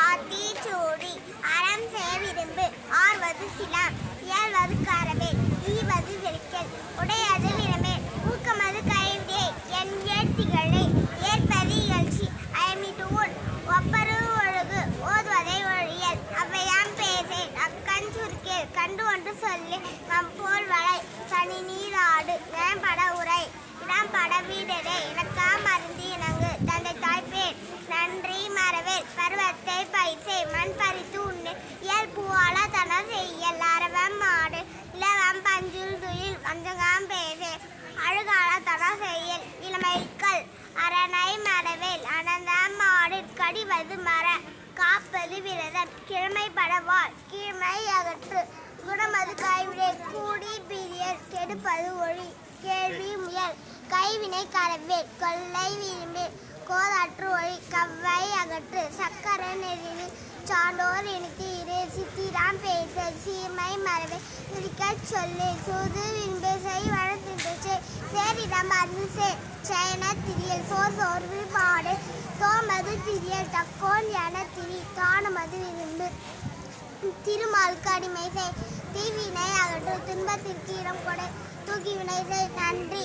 ஆத்தீச்சூடி. அறம் செய்ய விரும்பு ஆர்வது சிலாம் இயல்வது கரவேல் ஈவது வெளிச்சல் உடையது விரமேல் ஊக்கமது கைவிடே என் ஏழ்த்திகளை ஏற்பது இகழ்ச்சி அயமிடுவோன் ஒப்பரு ஒழுகு. ஓதுவதை ஒழியல். அவ்வையாம் பேசேன். அக்கண் சுருக்கேல். கண்டு ஒன்று சொல்லி. நம் போல் வளை. தனி நீராடு. மேம்பட உரை. இடம்பட வீடரே. எனக்காம் அருந்தி அரணை மரவேல் அனந்தம் மாடு கடிவது மர காப்பது விரதம். கிழமை படவாள் கீழ்மை அகற்று. குணமது கைவிடை கூடி பிரியர் கெடுப்பது ஒளி. கேள்வி முயல் கைவினை கரவேல் கொள்ளை விரும்பி கோதாற்று ஒளி. கவ்வை அகற்று சக்கர நெறிவு சான்றோர் இணைத்து இரு. சித்திராம் பேச சீமை மரபை சிரிக்கச் சொல்லு. சூது விரும்பு செய் வளர்த்து சேரிடம் அருந்து சே சயன திரியல். சோர் சோர்வு பாடு சோமது திரியல். தக்கோன் என திரி காணமது விரும்பு. திருமாலுக்கு அடிமை செய் தீவினை அகற்று துன்பத்திற்கு இடம் கொடை. தூக்கி வினை செய். நன்றி.